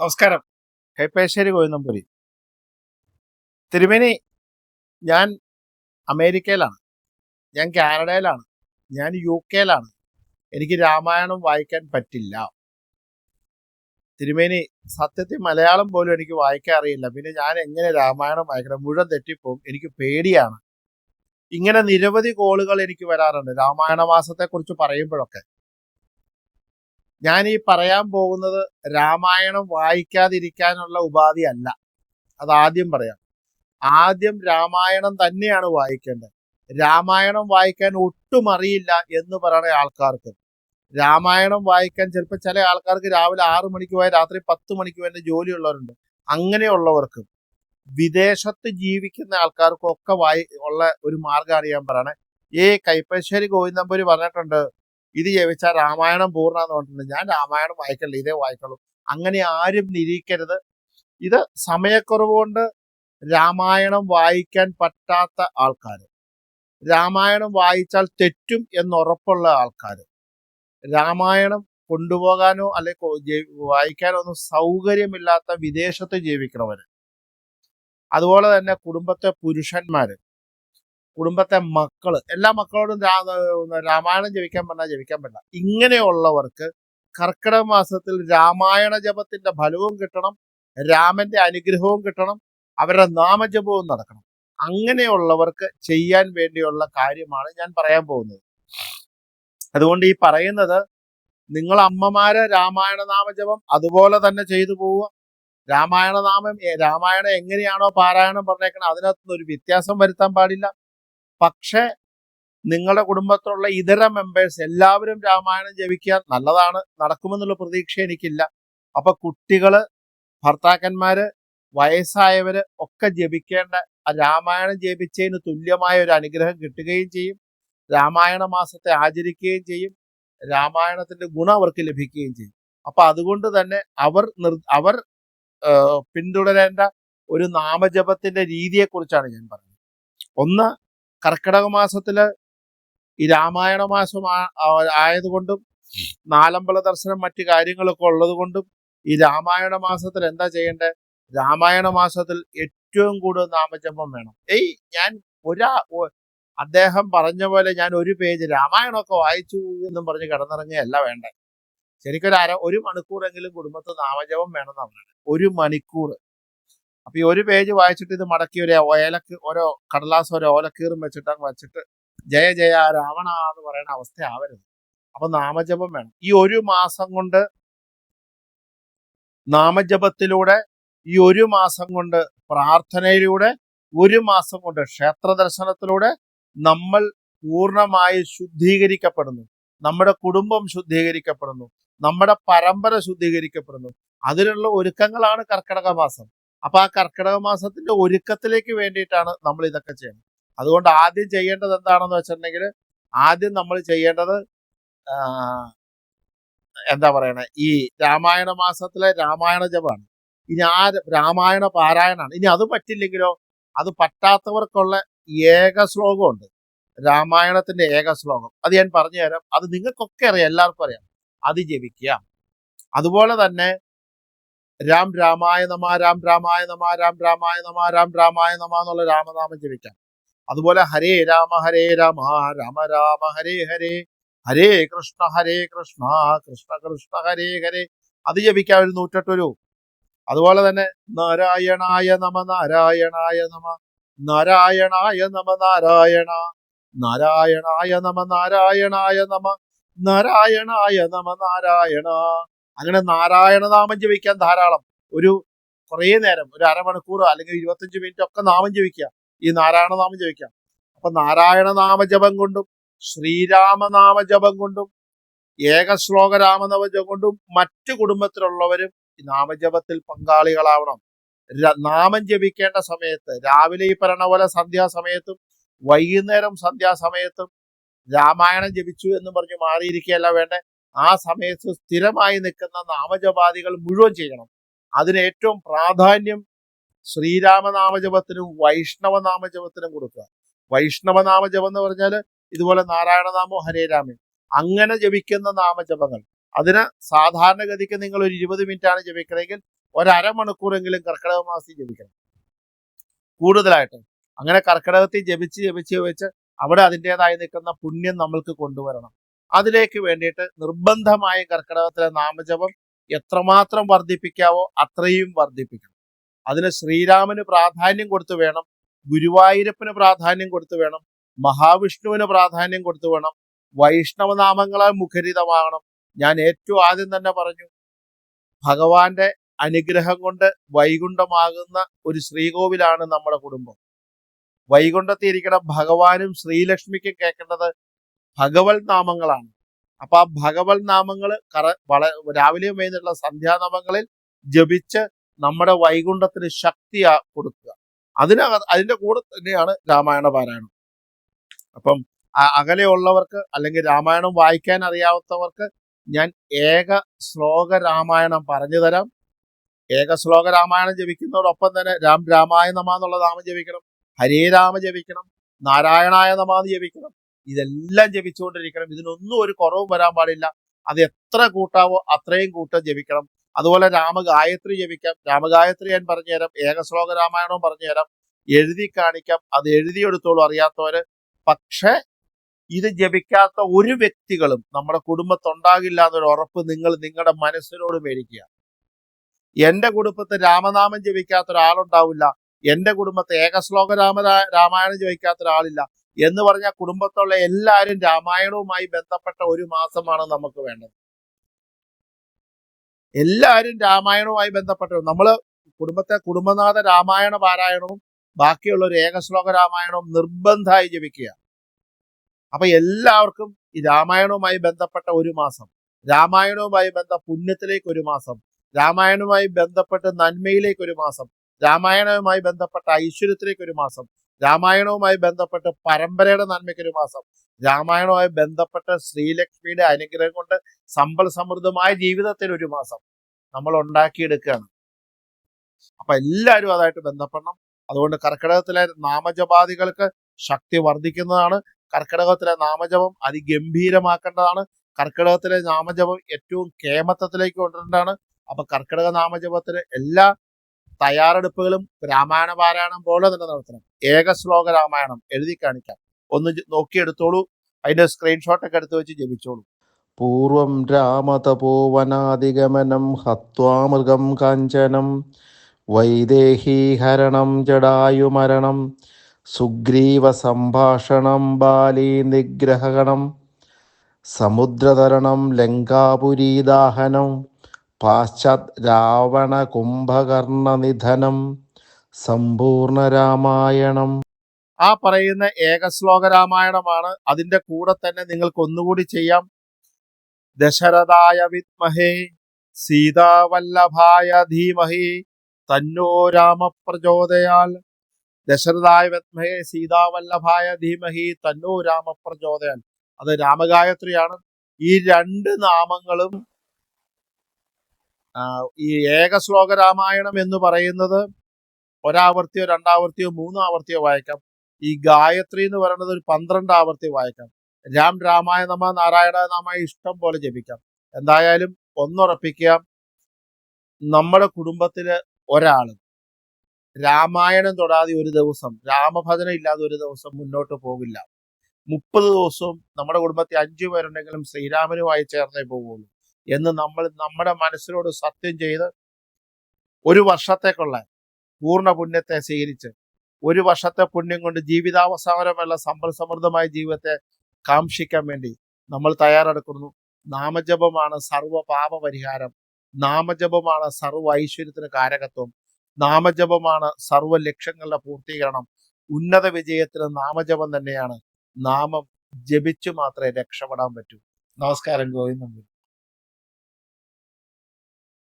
നമസ്കാരം. കൈപ്പേശ്ശേരി കോയന്നമ്പൂരി തിരുമേനി ഞാൻ അമേരിക്കയിലാണ്. ഞാൻ കാനഡയിലാണ്. ഞാൻ യു കെയിലാണ്. എനിക്ക് രാമായണം വായിക്കാൻ പറ്റില്ല. തിരുമേനി സത്യത്തിൽ മലയാളം പോലും എനിക്ക് വായിക്കാൻ അറിയില്ല. പിന്നെ ഞാൻ എങ്ങനെ രാമായണം വായിക്കണം? മുഴുവൻ തെറ്റിപ്പോവും. എനിക്ക് പേടിയാണ്. ഇങ്ങനെ നിരവധി കോളുകൾ എനിക്ക് വരാറുണ്ട്. രാമായണ മാസത്തെക്കുറിച്ച് പറയുമ്പോഴൊക്കെ. ഞാൻ ഈ പറയാൻ പോകുന്നത് രാമായണം വായിക്കാതിരിക്കാനുള്ള ഉപാധി അല്ല. അത് ആദ്യം പറയാം. ആദ്യം രാമായണം തന്നെയാണ് വായിക്കേണ്ടത്. രാമായണം വായിക്കാൻ ഒട്ടും അറിയില്ല എന്ന് പറയുന്ന ആൾക്കാർക്ക്. രാമായണം വായിക്കാൻ ചിലപ്പോൾ ചില ആൾക്കാർക്ക് രാവിലെ ആറു മണിക്ക് പോയാൽ രാത്രി പത്ത് മണിക്ക് വേണ്ട ജോലിയുള്ളവരുണ്ട്. അങ്ങനെയുള്ളവർക്ക് വിദേശത്ത് ജീവിക്കുന്ന ആൾക്കാർക്കും ഒക്കെ വായി ഉള്ള ഒരു മാർഗമാണ് ഞാൻ പറയണേ ഈ കൈപ്പശ്ശേരി ഗോവിന്ദമ്പൂരി പറഞ്ഞിട്ടുണ്ട് ഇത് ജപിച്ചാൽ രാമായണം പൂർണ എന്ന് പറഞ്ഞിട്ടുണ്ട്. ഞാൻ രാമായണം വായിക്കല്ല ഇതേ വായിക്കുള്ളൂ അങ്ങനെ ആരും നിരീക്കരുത്. ഇത് സമയക്കുറവ് കൊണ്ട് രാമായണം വായിക്കാൻ പറ്റാത്ത ആൾക്കാർ രാമായണം വായിച്ചാൽ തെറ്റും എന്നുറപ്പുള്ള ആൾക്കാർ രാമായണം കൊണ്ടുപോകാനോ അല്ലെ വായിക്കാനോ ഒന്നും സൗകര്യമില്ലാത്ത വിദേശത്ത് ജീവിക്കണവര്. അതുപോലെ തന്നെ കുടുംബത്തെ പുരുഷന്മാര്. കുടുംബത്തെ മക്കൾ എല്ലാ മക്കളോടും രാമായണം ജപിക്കാൻ പറഞ്ഞാൽ ജപിക്കാൻ പറ്റില്ല. ഇങ്ങനെയുള്ളവർക്ക് കർക്കിടക മാസത്തിൽ രാമായണ ജപത്തിന്റെ ഫലവും കിട്ടണം രാമന്റെ അനുഗ്രഹവും കിട്ടണം അവരുടെ നാമജപവും നടക്കണം. അങ്ങനെയുള്ളവർക്ക് ചെയ്യാൻ വേണ്ടിയുള്ള കാര്യമാണ് ഞാൻ പറയാൻ പോകുന്നത്. അതുകൊണ്ട് ഈ പറയുന്നത് നിങ്ങൾ അമ്മമാരെ രാമായണ നാമജപം അതുപോലെ തന്നെ ചെയ്തു പോവുക. രാമായണ നാമം രാമായണം എങ്ങനെയാണോ പാരായണം പറഞ്ഞേക്കണം അതിനകത്തുനിന്ന് ഒരു വ്യത്യാസം വരുത്താൻ പാടില്ല. പക്ഷേ നിങ്ങളുടെ കുടുംബത്തിലുള്ള ഇതര മെമ്പേഴ്സ് എല്ലാവരും രാമായണം ജപിക്കാൻ നല്ലതാണ് നടക്കുമെന്നുള്ള പ്രതീക്ഷ എനിക്കില്ല. അപ്പൊ കുട്ടികൾ ഭർത്താക്കന്മാര് വയസ്സായവര് ഒക്കെ ജപിക്കേണ്ട രാമായണം ജപിച്ചതിന് തുല്യമായ ഒരു അനുഗ്രഹം കിട്ടുകയും ചെയ്യും. രാമായണ മാസത്തെ ആചരിക്കുകയും ചെയ്യും. രാമായണത്തിന്റെ ഗുണം അവർക്ക് ലഭിക്കുകയും ചെയ്യും. അപ്പൊ അതുകൊണ്ട് തന്നെ അവർ നിർ അവർ പിന്തുടരേണ്ട ഒരു നാമജപത്തിന്റെ രീതിയെക്കുറിച്ചാണ് ഞാൻ പറഞ്ഞത് ഒന്ന് കർക്കിടക മാസത്തിൽ ഈ രാമായണ മാസം ആയതുകൊണ്ടും നാലമ്പല ദർശനം മറ്റു കാര്യങ്ങളൊക്കെ ഉള്ളതുകൊണ്ടും ഈ രാമായണ മാസത്തിൽ എന്താ ചെയ്യേണ്ടത് രാമായണ മാസത്തിൽ ഏറ്റവും കൂടുതൽ നാമജപം വേണം. ഏയ് ഞാൻ ഒരാ അദ്ദേഹം പറഞ്ഞ പോലെ ഞാൻ ഒരു പേജ് രാമായണമൊക്കെ വായിച്ചു എന്നും പറഞ്ഞ് കിടന്നിറങ്ങിയല്ല വേണ്ട ശരിക്കൊരു അര ഒരു മണിക്കൂറെങ്കിലും കുടുംബത്തിൽ നാമജപം വേണം എന്നാണ് ഒരു മണിക്കൂർ അപ്പൊ ഈ ഒരു പേജ് വായിച്ചിട്ട് ഇത് മടക്കി ഒരു ഓലക്ക് ഓരോ കടലാസ് ഓരോ ഓലക്കീറും വെച്ചിട്ട് അങ്ങ് വെച്ചിട്ട് ജയ ജയ രാവണ എന്ന് പറയുന്ന അവസ്ഥ ആവരുത് അപ്പൊ നാമജപം വേണം. ഈ ഒരു മാസം കൊണ്ട് നാമജപത്തിലൂടെ ഈ ഒരു മാസം കൊണ്ട് പ്രാർത്ഥനയിലൂടെ ഒരു മാസം കൊണ്ട് ക്ഷേത്ര ദർശനത്തിലൂടെ നമ്മൾ പൂർണമായി ശുദ്ധീകരിക്കപ്പെടുന്നു. നമ്മുടെ കുടുംബം ശുദ്ധീകരിക്കപ്പെടുന്നു. നമ്മുടെ പരമ്പര ശുദ്ധീകരിക്കപ്പെടുന്നു. അതിനുള്ള ഒരുക്കങ്ങളാണ് കർക്കിടക മാസം. അപ്പൊ ആ കർക്കിടക മാസത്തിന്റെ ഒരുക്കത്തിലേക്ക് വേണ്ടിയിട്ടാണ് നമ്മൾ ഇതൊക്കെ ചെയ്യുന്നത്. അതുകൊണ്ട് ആദ്യം ചെയ്യേണ്ടത് എന്താണെന്ന് വെച്ചിട്ടുണ്ടെങ്കിൽ ആദ്യം നമ്മൾ ചെയ്യേണ്ടത് എന്താ പറയണേ ഈ രാമായണ മാസത്തിലെ രാമായണ ജപമാണ്. ഇനി ആ രാമായണ പാരായണാണ്. ഇനി അത് പറ്റില്ലെങ്കിലോ അത് പറ്റാത്തവർക്കുള്ള ഏക ശ്ലോകമുണ്ട്. രാമായണത്തിന്റെ ഏക ശ്ലോകം. അത് ഞാൻ പറഞ്ഞു തരാം അത് നിങ്ങൾക്കൊക്കെ അറിയാം. എല്ലാവർക്കും അറിയാം. അത് ജപിക്കുക. അതുപോലെ തന്നെ രാം രാമായ നമ രാം രാമായ നമ രാം രാമായ നമ രാം രാമായ നമ എന്നുള്ള രാമനാമം ജപിക്കാം. അതുപോലെ ഹരേ രാമ ഹരേ രാമ രാമ രാമ ഹരേ ഹരേ. ഹരേ കൃഷ്ണ ഹരേ കൃഷ്ണ കൃഷ്ണ കൃഷ്ണ ഹരേ ഹരേ. അത് ജപിക്കാം ഒരു നൂറ്റെട്ടൊരു അതുപോലെ തന്നെ നാരായണായ നമ നാരായണായ നമ നാരായണായ നമ നാരായണ നാരായണായ നമ നാരായണായ നമ നാരായണായ നമ നാരായണ. അങ്ങനെ നാരായണ നാമം ജപിക്കാൻ ധാരാളം. ഒരു കുറേ നേരം ഒരു അരമണിക്കൂർ അല്ലെങ്കിൽ ഇരുപത്തഞ്ച് മിനിറ്റ് ഒക്കെ നാമം ജപിക്കുക. ഈ നാരായണ നാമം ജപിക്കാം അപ്പൊ നാരായണ നാമജപം കൊണ്ടും ശ്രീരാമനാമ ജപം കൊണ്ടും ഏകശ്ലോക രാമനാമജപം കൊണ്ടും മറ്റു കുടുംബത്തിലുള്ളവരും ഈ നാമജപത്തിൽ പങ്കാളികളാവണം. നാമം ജപിക്കേണ്ട സമയത്ത് രാവിലെ ഈ പറയണ പോലെ സന്ധ്യാസമയത്തും വൈകുന്നേരം സന്ധ്യാസമയത്തും രാമായണം ജപിച്ചു എന്ന് പറഞ്ഞു മാറിയിരിക്കുകയല്ല വേണ്ടേ? ആ സമയത്ത് സ്ഥിരമായി നിൽക്കുന്ന നാമജപാദികൾ മുഴുവൻ ചെയ്യണം. അതിന് ഏറ്റവും പ്രാധാന്യം ശ്രീരാമനാമജപത്തിനും വൈഷ്ണവ നാമജപത്തിനും കൊടുക്കുക. വൈഷ്ണവ നാമജപം എന്ന് പറഞ്ഞാൽ ഇതുപോലെ നാരായണനാമോ ഹരേ രാമൻ. അങ്ങനെ ജപിക്കുന്ന നാമജപങ്ങൾ. അതിന് സാധാരണഗതിക്ക് നിങ്ങൾ ഒരു ഇരുപത് മിനിറ്റ് ആണ് ജപിക്കണമെങ്കിൽ ഒരമണിക്കൂറെങ്കിലും കർക്കിടക മാസത്തിൽ ജപിക്കണം. കൂടുതലായിട്ട്. അങ്ങനെ കർക്കിടകത്തിൽ ജപിച്ച് ജപിച്ച് ജപിച്ച് അവിടെ അതിന്റെതായി നിൽക്കുന്ന പുണ്യം നമ്മൾക്ക് കൊണ്ടുവരണം. അതിലേക്ക് വേണ്ടിയിട്ട് നിർബന്ധമായ കർക്കിടകത്തിലെ നാമജപം എത്രമാത്രം വർദ്ധിപ്പിക്കാവോ അത്രയും വർദ്ധിപ്പിക്കണം. അതിന് ശ്രീരാമന് പ്രാധാന്യം കൊടുത്തു വേണം ഗുരുവായൂരപ്പന് പ്രാധാന്യം കൊടുത്തു വേണം മഹാവിഷ്ണുവിന് പ്രാധാന്യം കൊടുത്തു വേണം വൈഷ്ണവ നാമങ്ങളാൽ മുഖരിതമാകണം. ഞാൻ ഏറ്റവും ആദ്യം തന്നെ പറഞ്ഞു ഭഗവാന്റെ അനുഗ്രഹം കൊണ്ട് വൈകുണ്ഠമാകുന്ന ഒരു ശ്രീകോവിലാണ് നമ്മുടെ കുടുംബം. വൈകുണ്ഠത്തിൽ ഇരിക്കുന്ന ഭഗവാനും ശ്രീലക്ഷ്മിക്കും കേൾക്കേണ്ടത് ഭഗവത് നാമങ്ങളാണ്. അപ്പൊ ആ ഭഗവത് നാമങ്ങൾ കറ വള രാവിലെയും വൈകുന്നേരമുള്ള സന്ധ്യാനാമങ്ങളിൽ ജപിച്ച് നമ്മുടെ വൈകുണ്ഠത്തിന് ശക്തി കൊടുക്കുക. അതിന് അതിന്റെ കൂടെ തന്നെയാണ് രാമായണ പാരായണം. അപ്പം അകലെയുള്ളവർക്ക് അല്ലെങ്കിൽ രാമായണം വായിക്കാൻ അറിയാത്തവർക്ക് ഞാൻ ഏക ശ്ലോക രാമായണം പറഞ്ഞു തരാം. ഏക ശ്ലോക രാമായണം ജപിക്കുന്നതോടൊപ്പം തന്നെ രാം രാമായ നമ എന്നുള്ള നാമം ജപിക്കണം. ഹരേ രാമ ജപിക്കണം. നാരായണായ നമാന്ന് ജപിക്കണം. ഇതെല്ലാം ജപിച്ചുകൊണ്ടിരിക്കണം. ഇതിനൊന്നും ഒരു കുറവും വരാൻ പാടില്ല. അത് എത്ര കൂട്ടാവോ അത്രയും കൂട്ടം ജപിക്കണം. അതുപോലെ രാമഗായത്രി ജപിക്കാം. രാമഗായത്രി ഞാൻ പറഞ്ഞുതരാം. ഏകശ്ലോക രാമായണവും പറഞ്ഞുതരാം. എഴുതി കാണിക്കാം. അത് എഴുതിയെടുത്തോളൂ അറിയാത്തവര്. പക്ഷേ ഇത് ജപിക്കാത്ത ഒരു വ്യക്തികളും നമ്മുടെ കുടുംബത്തുണ്ടാകില്ല എന്നൊരു ഉറപ്പ് നിങ്ങൾ നിങ്ങളുടെ മനസ്സിനോട് മേടിക്കുക. എന്റെ കുടുംബത്തെ രാമനാമം ജപിക്കാത്ത ഒരാളുണ്ടാവില്ല. എന്റെ കുടുംബത്തെ ഏകശ്ലോക രാമ രാമായണം ജപിക്കാത്ത ഒരാളില്ല. എന്ന് പറഞ്ഞ കുടുംബത്തുള്ള എല്ലാവരും രാമായണവുമായി ബന്ധപ്പെട്ട ഒരു മാസമാണ് നമുക്ക് വേണ്ടത്. എല്ലാവരും രാമായണവുമായി ബന്ധപ്പെട്ട നമ്മൾ കുടുംബത്തെ കുടുംബനാഥ രാമായണ പാരായണവും ബാക്കിയുള്ള ഒരു ഏകശ്ലോക രാമായണവും നിർബന്ധമായി ജപിക്കുക. അപ്പൊ എല്ലാവർക്കും ഈ രാമായണവുമായി ബന്ധപ്പെട്ട ഒരു മാസം രാമായണവുമായി ബന്ധ പുണ്യത്തിലേക്ക് ഒരു മാസം രാമായണവുമായി ബന്ധപ്പെട്ട് നന്മയിലേക്ക് ഒരു മാസം രാമായണവുമായി ബന്ധപ്പെട്ട ഐശ്വര്യത്തിലേക്ക് ഒരു മാസം രാമായണവുമായി ബന്ധപ്പെട്ട് പരമ്പരയുടെ നന്മയ്ക്കൊരു മാസം. രാമായണവുമായി ബന്ധപ്പെട്ട് ശ്രീലക്ഷ്മിയുടെ അനുഗ്രഹം കൊണ്ട് സമ്പൽ സമൃദ്ധമായ ജീവിതത്തിന് ഒരു മാസം നമ്മൾ ഉണ്ടാക്കിയെടുക്കുകയാണ്. അപ്പൊ എല്ലാവരും അതായിട്ട് ബന്ധപ്പെടണം. അതുകൊണ്ട് കർക്കിടകത്തിലെ നാമജപാദികൾക്ക് ശക്തി വർദ്ധിക്കുന്നതാണ്. കർക്കിടകത്തിലെ നാമജപം അതിഗംഭീരമാക്കേണ്ടതാണ്. കർക്കിടകത്തിലെ നാമജപം ഏറ്റവും കേമത്വത്തിലേക്ക് കൊണ്ടുവരേണ്ടതാണ്. അപ്പൊ കർക്കിടക നാമജപത്തിന് എല്ലാ തയ്യാറെടുപ്പുകളും രാമായണ പാരായണം പോലെ തന്നെ നടത്തണം. ഏക ശ്ലോക രാമായണം എഴുതി കാണിക്കാം. ഒന്ന് നോക്കിയെടുത്തോളൂ അതിന്റെ സ്ക്രീൻഷോട്ട് ഒക്കെ എടുത്ത് വെച്ച് ജപിച്ചോളൂ. പൂർവം രാമതപോവനാദിഗമനം ഹത്വാമൃഗം കാഞ്ചനം. വൈദേഹീഹരണം ജടായുമരണം സുഗ്രീവ സംഭാഷണം ബാലി നിഗ്രഹണം സമുദ്രതരണം ലങ്കാപുരീദാഹനം. പാശ്ചാത് രാവണ കുംഭകർണ നിധനം സമ്പൂർണ രാമായണം ആ പറയുന്ന ഏകശ്ലോക രാമായണമാണ് അതിന്റെ കൂടെ തന്നെ നിങ്ങൾക്ക് ഒന്നുകൂടി ചെയ്യാം. ദശരഥായ വിദ്മഹേ സീതാവല്ലഭായ ധീമഹി തന്നോ രാമ പ്രചോദയാൽ ദശരഥായ വിദ്മഹേ സീതാവല്ലഭായ ധീമഹി തന്നോ രാമ പ്രചോദയാൽ അത് രാമഗായത്രിയാണ്. ഈ രണ്ട് നാമങ്ങളും ഈ ഏകശ്ലോക രാമായണം എന്ന് പറയുന്നത് ഒരാവർത്തിയോ രണ്ടാവർത്തിയോ മൂന്നാവർത്തിയോ വായിക്കാം. ഈ ഗായത്രി എന്ന് പറയുന്നത് ഒരു പന്ത്രണ്ട് ആവർത്തി വായിക്കാം. രാം രാമായ നമ നാരായണ നാമ ഇഷ്ടം പോലെ ജപിക്കാം. എന്തായാലും ഒന്നുറപ്പിക്കുക നമ്മുടെ കുടുംബത്തിൽ ഒരാൾ രാമായണം തൊടാതെ ഒരു ദിവസം രാമഭജന ഇല്ലാതെ ഒരു ദിവസം മുന്നോട്ട് പോകില്ല. മുപ്പത് ദിവസവും നമ്മുടെ കുടുംബത്തിൽ അഞ്ചു പേരുണ്ടെങ്കിലും ശ്രീരാമനുമായി ചേർന്നേ പോകുള്ളൂ എന്ന് നമ്മൾ നമ്മുടെ മനസ്സിനോട് സത്യം ചെയ്ത് ഒരു വർഷത്തേക്കുള്ള പൂർണ പുണ്യത്തെ സ്വീകരിച്ച് ഒരു വർഷത്തെ പുണ്യം കൊണ്ട് ജീവിതാവസാനമുള്ള സമ്പൽ സമൃദ്ധമായ ജീവിതത്തെ കാംക്ഷിക്കാൻ വേണ്ടി നമ്മൾ തയ്യാറെടുക്കുന്നു. നാമജപമാണ് സർവ പാപ പരിഹാരം നാമജപമാണ് സർവ ഐശ്വര്യത്തിന് കാരകത്വം. നാമജപമാണ് സർവ ലക്ഷ്യങ്ങളുടെ പൂർത്തീകരണം. ഉന്നത വിജയത്തിന് നാമജപം തന്നെയാണ്. നാമം ജപിച്ചു മാത്രമേ രക്ഷപ്പെടാൻ പറ്റൂ. നമസ്കാരം ഗോവിന്ദൻ.